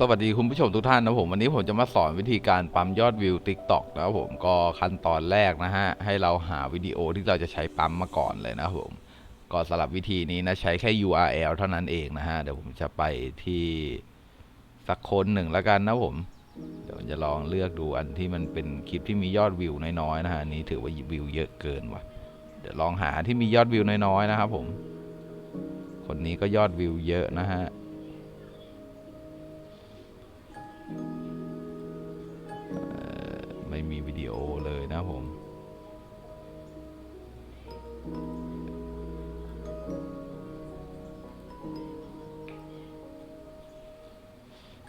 สวัสดีคุณผู้ชมทุกท่านนะผมวันนี้ผมจะมาสอนวิธีการปั๊มยอดวิว TikTok นะครับผมก็ขั้นตอนแรกนะฮะ ให้เราหาวิดีโอที่เราจะใช้ปั๊มมาก่อนเลยนะผม ก็สำหรับวิธีนี้นะใช้แค่ URL เท่านั้นเองนะฮะ เดี๋ยวผมจะไปที่สักคนหนึ่งแล้วกันนะผม เดี๋ยวจะลองเลือกดูอันที่มันเป็นคลิปที่มียอดวิวน้อยๆนะฮะนนี้ถือว่าวิวเยอะเกินว่ะเดี๋ยวลองหาที่มียอดวิวน้อยๆนะครับผม คนนี้ก็ยอดวิวเยอะนะฮะ วิดีโอเลยนะผม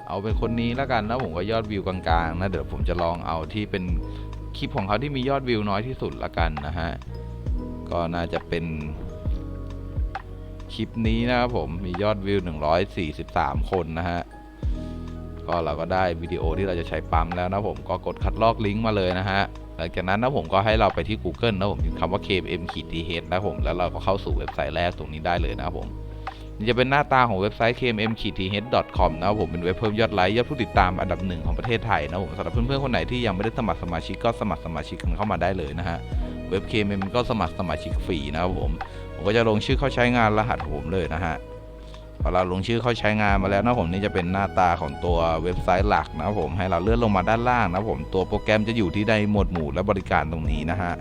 เอาเป็นคนนี้แล้วกันนะผมก็ยอดวิวกลางๆนะเดี๋ยวผมจะลองเอาที่เป็นคลิปของเขาที่มียอดวิวน้อยที่สุดละกันนะฮะก็น่าจะเป็นคลิปนี้นะครับผมมียอดวิว 143 คนนะฮะ ก็เราก็ได้วิดีโอที่เราจะใช้ปั๊มแล้วนะผมก็กดคัดลอกลิงก์มาเลยนะฮะหลังจากนั้นนะผมก็ให้เราไปที่ Google นะผมคำว่า KM ขีด TH นะผมแล้วเราก็เข้าสู่เว็บไซต์แรกตรงนี้ได้เลยนะผมนี่จะเป็นหน้าตาของเว็บไซต์ kmm th com นะครับผมเป็นเว็บเพิ่มยอดไลค์ยอดผู้ติดตามอันดับหนึ่งของประเทศไทยนะผมสำหรับเพื่อนๆคนไหนที่ยังไม่ได้สมัครสมาชิกก็สมัครสมาชิกกันเข้ามาได้เลยนะฮะเว็บ kmm ก็สมัครสมาชิกฟรีนะครับผมผมก็จะลงชื่อเข้าใช้งานรหัสผมเลยนะฮะ พอเราลงชื่อเข้าใช้งานมาแล้วนะผมนี่จะเป็นหน้าตาของตัวเว็บไซต์หลักนะผมให้เราเลื่อนลงมาด้านล่างนะผมตัวโปรแกรมจะอยู่ที่ในหมวดหมู่และบริการตรงนี้นะฮะ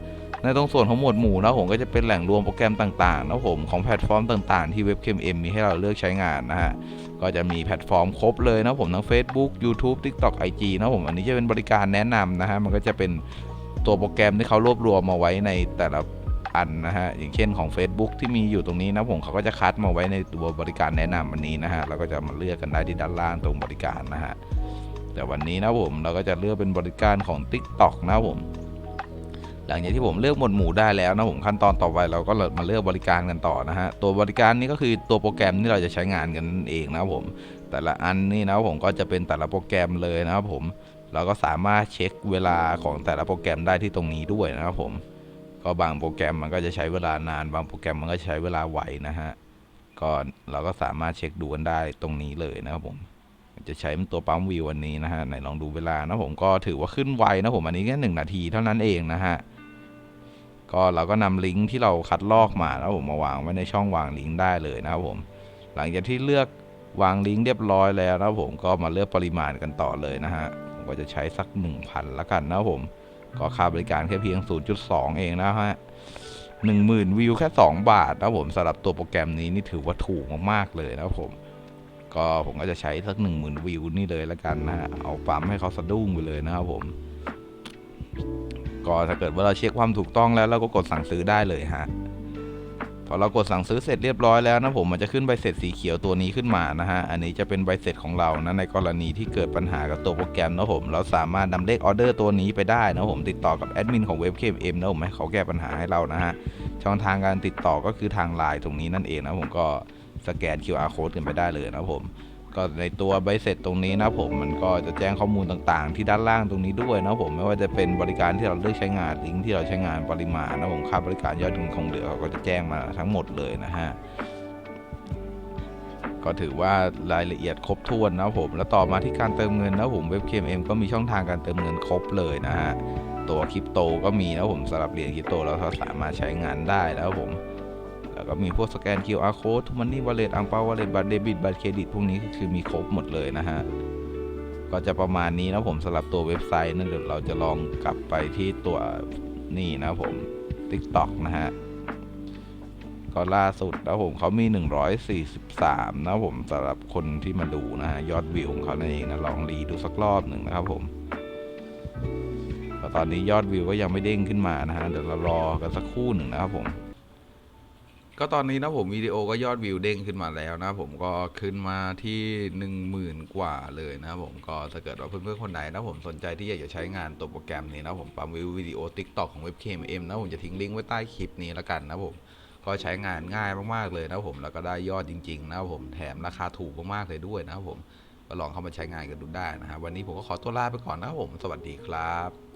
ในตรงส่วนของหมวดหมู่นะผมก็จะเป็นแหล่งรวมโปรแกรมต่างๆนะผมของแพลตฟอร์มต่างๆที่เว็บ KMM มีให้เราเลือกใช้งานนะฮะก็จะมีแพลตฟอร์มครบเลยนะผมทั้ง Facebook YouTube TikTok IG นะผมอันนี้จะเป็นบริการแนะนำนะฮะมันก็จะเป็นตัวโปรแกรมที่เขารวบรวมมาไว้ในแต่ละ อันนะฮะอย่างเช่นของ Facebook ที่มีอยู่ตรงนี้นะผมเขาก็จะคัดมาไว้ในตัวบริการแนะนำอันนี้นะฮะเราก็จะมาเลือกกันได้ที่ด้านล่างตรงบริการนะฮะแต่วันนี้นะผมเราก็จะเลือกเป็นบริการของ TikTok นะผม หลังจากที่ผมเลือกหมวดหมู่ได้แล้วนะผมขั้นตอนต่อไปเราก็มาเลือกบริการกันต่อนะฮะตัวบริการนี้ก็คือตัวโปรแกรมที่เราจะใช้งานกันเองนะผมแต่ละอันนี่นะผมก็จะเป็นแต่ละโปรแกรมเลยนะครับผมเราก็สามารถเช็คเวลาของแต่ละโปรแกรมได้ที่ตรงนี้ด้วยนะครับผม ก็บางโปรแกรมมันก็จะใช้เวลานาน บางโปรแกรมมันก็ใช้เวลาไหวนะฮะก็เราก็สามารถเช็คดูกันได้ตรงนี้เลยนะครับผม จะใช้ตัวปั๊มวิวอันนี้นะฮะไหนลองดูเวลานะผมก็ถือว่าขึ้นไวนะผมอันนี้แค่หนึ่งนาทีเท่านั้นเองนะฮะก็เราก็นำลิงก์ที่เราคัดลอกมาแล้วผมมาวางไว้ในช่องวางลิงก์ได้เลยนะครับผม หลังจากที่เลือกวางลิงก์เรียบร้อยแล้วนะผมก็มาเลือกปริมาณกันต่อเลยนะฮะผมก็จะใช้สัก 1,000ละกันนะผม ก็ค่าบริการแค่เพียง 0.2 เองนะฮะ10,000 วิวแค่ 2 บาทนะผมสำหรับตัวโปรแกรมนี้นี่ถือว่าถูกมากๆเลยนะผม ก็ผมก็จะใช้สัก 10,000 วิวนี่เลยละกันนะฮะเอาปั๊มให้เขาสะดุ้งไปเลยนะครับผม ก็ถ้าเกิดว่าเราเช็คความถูกต้องแล้วเราก็กดสั่งซื้อได้เลยฮะ พอเรากดสั่งซื้อเสร็จเรียบร้อยแล้วนะผมมันจะขึ้นใบเสร็จสีเขียวตัวนี้ขึ้นมานะฮะอันนี้จะเป็นใบเสร็จของเรานะในกรณีที่เกิดปัญหากับตัวโปรแกรมนะผมเราสามารถนำเลขออเดอร์ตัวนี้ไปได้นะผมติดต่อกับแอดมินของเว็บเคเอ็มนะผมให้เขาแก้ปัญหาให้เรานะฮะช่องทางการติดต่อก็คือทางไลน์ตรงนี้นั่นเองนะผมก็สแกน QR code กันไปได้เลยนะผม ก็ในตัวใบเสร็จตรงนี้นะผมมันก็จะแจ้งข้อมูลต่างๆ ที่ด้านล่างตรงนี้ด้วยนะผมไม่ว่าจะเป็นบริการที่เราเลือกใช้งานลิงก์ที่เราใช้งานปริมาณนะผมค่าบริการยอดเงินคงเหลือก็จะแจ้งมาทั้งหมดเลยนะฮะก็ถือว่ารายละเอียดครบถ้วนนะผม แล้วต่อมาที่การเติมเงินนะผมเว็บ KMM ก็มีช่องทางการเติมเงินครบเลยนะฮะ ตัวคริปโตก็มีนะผมสำหรับเหรียญคริปโตเราสามารถใช้งานได้แล้วผม แล้วก็มีพวกสแกน QR code ทุกมันนี่วอลเล็ตอังเปาวอลเล็ตบัตรเดบิตบัตรเครดิตพวกนี้ก็คือมีครบหมดเลยนะฮะ ก็จะประมาณนี้นะผมสำหรับตัวเว็บไซต์นั่นเดี๋ยวเราจะลองกลับไปที่ตัวนี่นะผม TikTok นะฮะก็ล่าสุดนะผมเขามี 143 นะผมสำหรับคนที่มาดูนะฮะ ยอดวิวของเขานั่นเองนะลองรีดูสักรอบหนึ่งนะครับผมแต่ตอนนี้ยอดวิวก็ยังไม่เด้งขึ้นมานะฮะ เดี๋ยวเรารอกันสักครู่หนึ่งนะครับผม ก็ตอนนี้นะผมวิดีโอก็ยอดวิวเด้งขึ้นมาแล้วนะผมก็ขึ้นมาที่หนึ่งหมื่นกว่าเลยนะผมก็ถ้าเกิดว่าเพื่อนๆคนไหนนะผมสนใจที่อยากจะใช้งานตัวโปรแกรมนี้นะผมปั๊มวิววิดีโอ TikTok ของเว็บ KMM นะผมจะทิ้งลิงก์ไว้ใต้คลิปนี้แล้วกันนะผมก็ใช้งานง่ายมากๆเลยนะผมแล้วก็ได้ยอดจริงๆนะผมแถมราคาถูกมากๆเลยด้วยนะผมก็ลองเข้ามาใช้งานกันดูได้นะฮะวันนี้ผมก็ขอตัวลาไปก่อนนะผมสวัสดีครับ